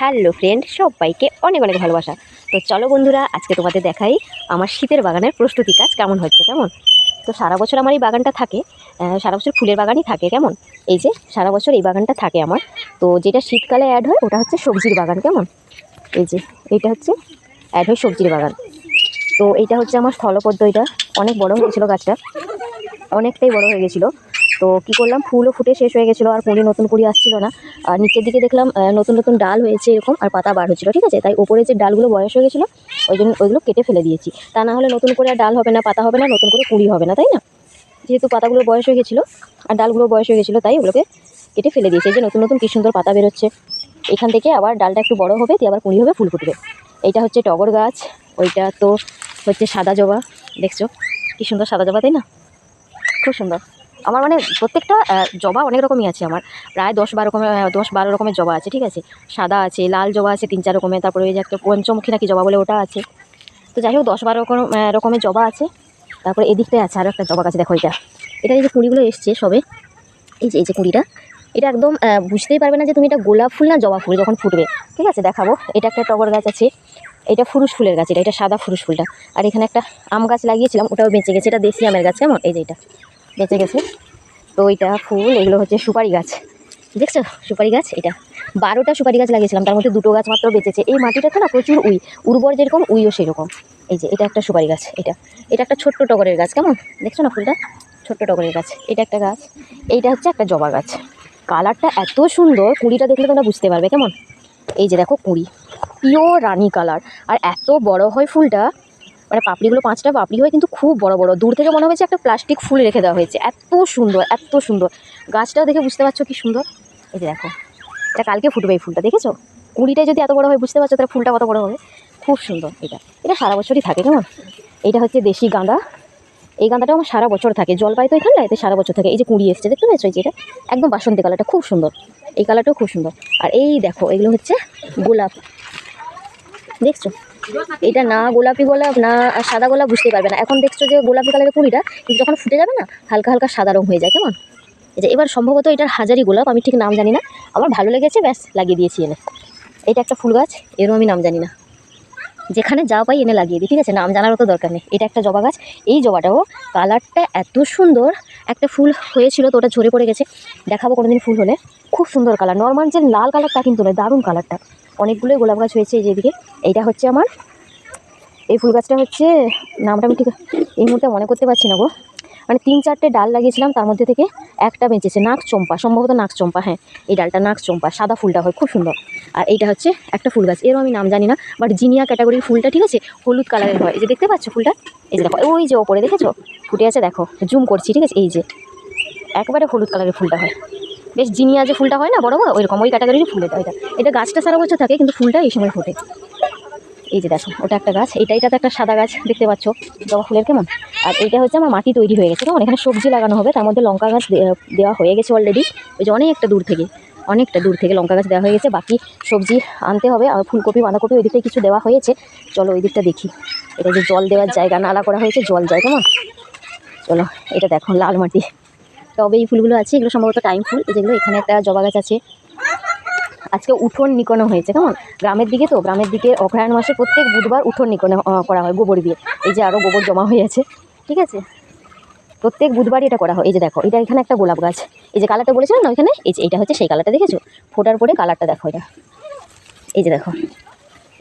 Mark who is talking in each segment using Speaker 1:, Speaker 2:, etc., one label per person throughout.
Speaker 1: Hello friend, সবাইকে অনেক অনেক ভালোবাসা। তো চলো বন্ধুরা, আজকে তোমাদের দেখাই আমার শীতের বাগানের প্রস্তুতি কাজ কেমন হচ্ছে, কেমন? তো সারা বছর আমার এই বাগানটা থাকে সারা বছর ফুলের বাগানই থাকে, কেমন? এই যে, সারা বছর এই বাগানটা থাকে আমার। তো যেটা শীতকালে অ্যাড হয়, ওটা হচ্ছে সবজির বাগান, কেমন? এই যে এইটা হচ্ছে অ্যাড হয় সবজির বাগান। তো এইটা হচ্ছে আমার স্থলপদ্ম, এটা অনেক বড় হয়ে গেছিল গাছটা, অনেকটাই বড় হয়ে গেছিল। তো কি করলাম? ফুলও ফুটে শেষ হয়ে গেছিল, আর কুড়ি নতুন কুড়ি আসছিল না। আর নিচের দিকে দেখলাম নতুন নতুন ডাল হয়েছে এরকম, আর পাতা বার হচ্ছিল ঠিক আছে? তাই ওপরে যে ডালগুলো বয়স হয়ে গেছিল, ওই জন্য ওইগুলো কেটে ফেলে দিয়েছি। তা না হলে নতুন করে আর ডাল হবে না, পাতা হবে না, নতুন করে কুড়ি হবে না, তাই না? যেহেতু পাতাগুলো বয়স হয়ে গেছিল, আর ডালগুলো বয়স হয়ে গেছিল, তাই ওগুলোকে কেটে ফেলে দিয়েছে। যে নতুন নতুন কি সুন্দর পাতা বেরোচ্ছে। এখান থেকে আবার ডালটা একটু বড় হবে, দিয়ে আবার কুড়ি হবে, ফুল ফুটবে। এইটা হচ্ছে টগর গাছ, ওইটা তো হচ্ছে সাদা জবা, দেখছ? কি সুন্দর সাদা জবা, তাই না? খুব সুন্দর। আমার মানে প্রত্যেকটা জবা অনেক রকমই আছে আমার। প্রায় দশ বারো রকমের দশ বারো রকমের জবা আছে, ঠিক আছে? সাদা আছে, লাল জবা আছে, তিন চার রকমের। তারপরে ওই যে একটা পঞ্চমুখী নাকি জবা বলে ওটা আছে। তো যাই হোক, দশ বারো রকম রকমের জবা আছে। তারপরে এদিকটায় আছে আরও একটা জবা গাছ, দেখো এটা। এটা এই যে কুড়িগুলো এসছে সবে। এই যে এই যে কুড়িটা। এটা একদম বুঝতেই পারবে না যে তুমি এটা গোলাপ ফুল না জবা ফুল যখন ফুটবে। ঠিক আছে, দেখাবো। এটা একটা টগর গাছ আছে। এটা ফুরুষ ফুলের গাছ, এটা এটা সাদা ফুরুষ ফুলটা। আর এখানে একটা আম গাছ লাগিয়েছিলাম, ওটাও বেঁচে গেছে। এটা দেশি আমের গাছ, কেমন? এই যে এটা। বেঁচে গেছে। তো এটা ফুল, এগুলো হচ্ছে সুপারি গাছ। দেখছ? সুপারি গাছ, এটা। বারোটা সুপারি গাছ লাগিয়েছিলাম, তার মধ্যে দুটো গাছ মাত্র বেঁচেছে। এই মাটিটাতে না প্রচুর উই, উর্বর যেরকম, উইও সেরকম। এই যে, এটা একটা সুপারি গাছ, এটা। এটা একটা ছোট্ট টগরের গাছ, কেমন? দেখছ না ফুলটা? ছোট্ট টগরের গাছ, এটা একটা গাছ। এইটা হচ্ছে একটা জবা গাছ। কালারটা এত সুন্দর, কুড়িটা দেখলে তোমরা বুঝতে পারবে, কেমন? এই যে দেখো কুড়ি। পিওর রানি কালার। আর এত বড় হয় ফুলটা মানে পাপড়িগুলো পাঁচটা পাপড়ি হয় কিন্তু খুব বড় বড়। দূর থেকে মনে হয়েছে একটা প্লাস্টিক ফুল রেখে দেওয়া হয়েছে। এত সুন্দর এত সুন্দর। গাছটাও দেখে বুঝতে পারছ কি সুন্দর? এই যে দেখো, এটা কালকে ফুটবে এই ফুলটা, দেখেছ? কুড়িটাই যদি এত বড় হয়, বুঝতে পারছ তাহলে ফুলটা কত বড় হবে? খুব সুন্দর এটা। এটা সারা বছরই থাকে, কেমন? এইটা হচ্ছে দেশি গাঁদা। এই গাঁদাটা আমার সারা বছর থাকে। জল পাই তো এখানটা এতে সারা বছর থাকে। এই যে কুড়ি এসছে, দেখতে পেয়েছ এই যে এটা? একদম বাসন্তী কালারটা, খুব সুন্দর। এই কালারটাও খুব সুন্দর। আর এই দেখো, এগুলো হচ্ছে গোলাপ। দেখছ? এটা না গোলাপি গোলাপ, না সাদা গোলাপ বুঝতে পারবে না। এখন দেখছ যে গোলাপি কালারের কুড়িটা কিন্তু যখন ফুটে যাবে না, হালকা হালকা সাদা রং হয়ে যায়, কেমন? এই যে এবার সম্ভবত এটার হাজারি গোলাপ, আমি ঠিক নাম জানি না। আমার ভালো লেগেছে, ব্যাস, লাগিয়ে দিয়েছি এনে। এটা একটা ফুল গাছ, এরও আমি নাম জানি না। যেখানে যা পাই এনে লাগিয়ে দিই, ঠিক আছে? নাম জানারও তো দরকার নেই। এটা একটা জবা গাছ। এই জবাটাও কালারটা এত সুন্দর, একটা ফুল হয়েছিল তো ওটা ঝরে পড়ে গেছে। দেখাবো কোনোদিন ফুল হলে। খুব সুন্দর কালার। নর্মাল যে লাল কালারটা কিন্তু নয়, দারুণ কালারটা। অনেকগুলোই গোলাপ গাছ হয়েছে এই যেদিকে এইটা হচ্ছে আমার, এই ফুল গাছটা হচ্ছে, নামটা আমি ঠিক এই মুহূর্তে মনে করতে পারছি না গো। মানে তিন চারটে ডাল লাগিয়েছিলাম, তার মধ্যে থেকে একটা বেঁচেছে নাক চম্পা সম্ভবত নাক চম্পা হ্যাঁ এই ডালটা নাক চম্পা সাদা ফুলটা হয়, খুব সুন্দর। আর এইটা হচ্ছে একটা ফুল গাছ, এরও আমি নাম জানি না বাট জিনিয়া ক্যাটাগরির ফুলটা, ঠিক আছে, হলুদ কালারের হয়, এই যে দেখতে পাচ্ছ ফুলটা? এই যে দেখো, ওই যে ওপরে, দেখেছ? ফুটে আছে, দেখো, জুম করছি, ঠিক আছে, এই যে, একবারে হলুদ কালারের ফুলটা হয়। বেশ জিনিয়া যে ফুলটা হয় না, বড় বড়, ওইরকম, ওই ক্যাটাগরির ফুল এটা এটা এটা গাছটা সারা বছর থাকে, কিন্তু ফুলটা এই সময় ফোটে। এই যে দেখো, ওটা একটা গাছ এটা এটা তো একটা সাদা গাছ, দেখতে পাচ্ছ, জবা ফুলের কেমন? আর এইটা হচ্ছে আমার মাটি তৈরি হয়ে গেছে। কেমন এখানে সবজি লাগানো হবে, তার মধ্যে লঙ্কা গাছ দেওয়া হয়ে গেছে অলরেডি ওই যে অনেকটা দূর থেকে, অনেকটা দূর থেকে লঙ্কা গাছ দেওয়া হয়ে গেছে। বাকি সবজি আনতে হবে, আর ফুলকপি, বাঁধাকপি ওই দিকটা কিছু দেওয়া হয়েছে। চলো ওই দিকটা দেখি। এটা যে জল দেওয়ার জায়গা, নালা করা হয়েছে, জল যায় কেমন চলো, এটা দেখো, লাল মাটি। তবে এই ফুলগুলো আছে, এগুলো সম্ভবত টাইম ফুল। যেগুলো এখানে একটা জবা গাছ আছে। আজকে উঠোন নিকোনো হয়েছে, কেমন? গ্রামের দিকে তো, গ্রামের দিকে অগ্রহায়ণ মাসে প্রত্যেক বুধবার উঠোন নিকোনো করা হয় গোবর দিয়ে। এই যে আরও গোবর জমা হয়ে আছে। ঠিক আছে? প্রত্যেক বুধবারই এটা করা হয়। এই যে দেখো, এটা এখানে একটা গোলাপ গাছ। এই যে কালারটা বলেছিলাম না ওইখানে? এই যে এইটা হচ্ছে সেই কালারটা দেখেছ? ফোটার পরে কালারটা দেখো এটা। এই যে দেখো,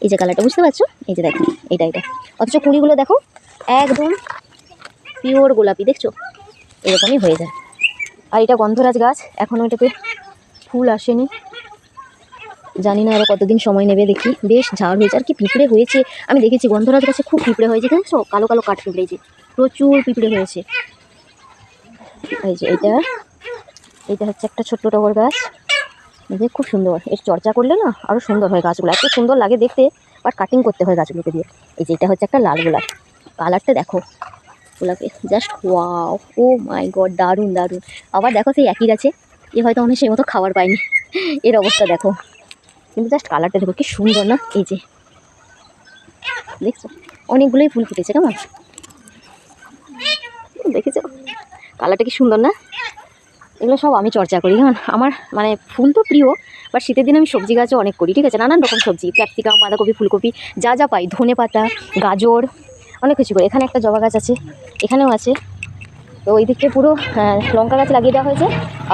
Speaker 1: এই যে কালারটা বুঝতে পারছ? এই যে দেখো, এটা এটা। অথচ কুড়িগুলো দেখো, একদম পিওর গোলাপি, দেখছ? এরকমই হয়ে যায়। আর এটা গন্ধরাজ গাছ এখনও এটাতে ফুল আসেনি। জানি না আরও কতদিন সময় নেবে, দেখি। বেশ, ঝাড় হয়েছে। আর কি পিঁপড়ে হয়েছে? আমি দেখেছি, গন্ধরাজ গাছে খুব পিঁপড়ে হয়েছে দেখছ কালো কালো কাঠ পিঁপড়ে যে, প্রচুর পিঁপড়ে হয়েছে। এই যে এটা এটা হচ্ছে একটা ছোট্ট টগর গাছ। এই যে, খুব সুন্দর। এর চর্চা করলে না আরও সুন্দর হয় গাছগুলো। এত সুন্দর লাগে দেখতে বাট কাটিং করতে হয় গাছগুলোকে দিয়ে। এই যে, এটা হচ্ছে একটা লাল গোলাপ। কালারটা দেখো, গোলাপে। Just wow oh my God দারুণ দারুণ। আবার দেখো সেই একই গাছে, এ হয়তো অনেক সেই মতো খাবার পায়নি। এর অবস্থা দেখো। কিন্তু জাস্ট কালারটা দেখো কি সুন্দর না? এই যে। দেখছ? অনেকগুলোই ফুল ফুটেছে, কেমন? দেখেছ? কালারটা কি সুন্দর না? এগুলো সব আমি চর্চা করি কারণ আমার মানে ফুল তো প্রিয় বাট শীতের দিনে আমি সবজি গাছও অনেক করি, ঠিক আছে? নানান রকম সবজি, ক্যাপসিকাম, বাঁধাকপি, ফুলকপি, যা যা পাই, ধনে পাতা, গাজর, অনেক কিছু করি। এখানে একটা জবা গাছ আছে, এখানেও আছে। তো ওই দিকটায় পুরো লঙ্কা গাছ লাগিয়ে দেওয়া হয়েছে,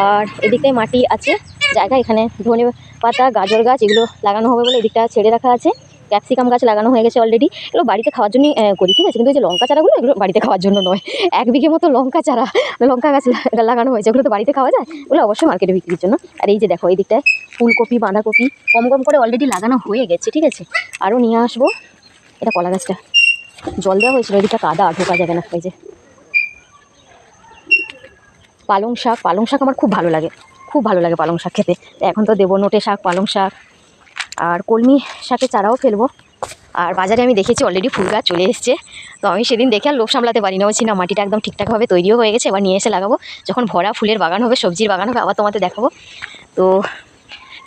Speaker 1: আর এদিকটায় মাটি আছে। জায়গা এখানে ধনে পাতা, গাজর গাছ এগুলো লাগানো হবে বলে এদিকটা ছেড়ে রাখা আছে। ক্যাপসিকাম গাছ লাগানো হয়ে গেছে অলরেডি এগুলো বাড়িতে খাওয়ার জন্যই করি, ঠিক আছে? কিন্তু যে লঙ্কা চারাগুলো এগুলো বাড়িতে খাওয়ার জন্য নয়। এক বিঘে মতো লঙ্কা চারা, লঙ্কা গাছ লাগানো হয়েছে। ওগুলো তো বাড়িতে খাওয়া যায়? ওগুলো অবশ্যই মার্কেটে বিক্রির জন্য। আর এই যে দেখো এই দিকটায় ফুলকপি, বাঁধাকপি কম কম করে অলরেডি লাগানো হয়ে গেছে, ঠিক আছে? আরও নিয়ে আসব। এটা কলা গাছটা। জল দেওয়া হয়েছিল ওইদিকটা কাদা, ঢোকা যাবে না, এই যে। পালং শাক পালং শাক আমার খুব ভালো লাগে। খুব ভালো লাগে পালং শাক খেতে। এখন তো দেবো নোটে শাক, পালং শাক আর কলমি শাকের চারাও ফেলব। আর বাজারে আমি দেখেছি অলরেডি ফুল গাছ চলে এসছে। তো আমি সেদিন দেখে আর লোভ সামলাতে পারি না বলছি, না, মাটিটা একদম ঠিকঠাকভাবে তৈরিও হয়ে গেছে, এবার নিয়ে এসে লাগাবো। যখন ভরা ফুলের বাগান হবে, সবজির বাগান হবে, আবার তোমাদের দেখাবো। তো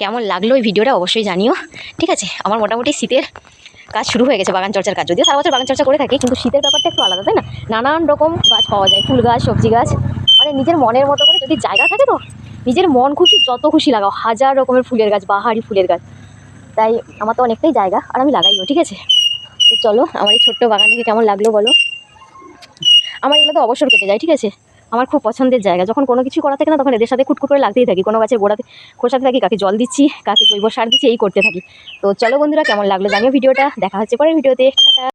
Speaker 1: কেমন লাগল এই ভিডিওটা অবশ্যই জানিও। ঠিক আছে? আমার মোটামুটি শীতের কাজ শুরু হয়ে গেছে, বাগান চর্চার কাজ। যদিও সারা বছর বাগান চর্চা করে থাকি, কিন্তু শীতের ব্যাপারটা একটু আলাদা, তাই না? নানান রকম গাছ পাওয়া যায়, ফুল গাছ, সবজি গাছ। মানে নিজের মনের মতো করে যদি জায়গা থাকে তো নিজের মন খুশি, যত খুশি লাগাও। হাজার রকমের ফুলের গাছ, বাহারি ফুলের গাছ। তাই আমার তো অনেকটাই জায়গা, আর আমি লাগাইও, ঠিক আছে? তো চলো, আমার এই ছোট্ট বাগান থেকে কেমন লাগল বলো? আমার এগুলো তো অবসর কেটে যায়, ঠিক আছে? আমার খুব পছন্দের জায়গা। যখন কোনো কিছু করা থাকে না, তখন এদের সাথে খুটখুট করে লাগতেই থাকি। কোনো গাছের গোড়াতে খোসাতে থাকি, কাকে জল দিচ্ছি, কাকে জৈব সার দিচ্ছি, এই করতে থাকি। তো চলো বন্ধুরা, কেমন লাগল জানিও ভিডিওটা। দেখা হচ্ছে পরের ভিডিওতে।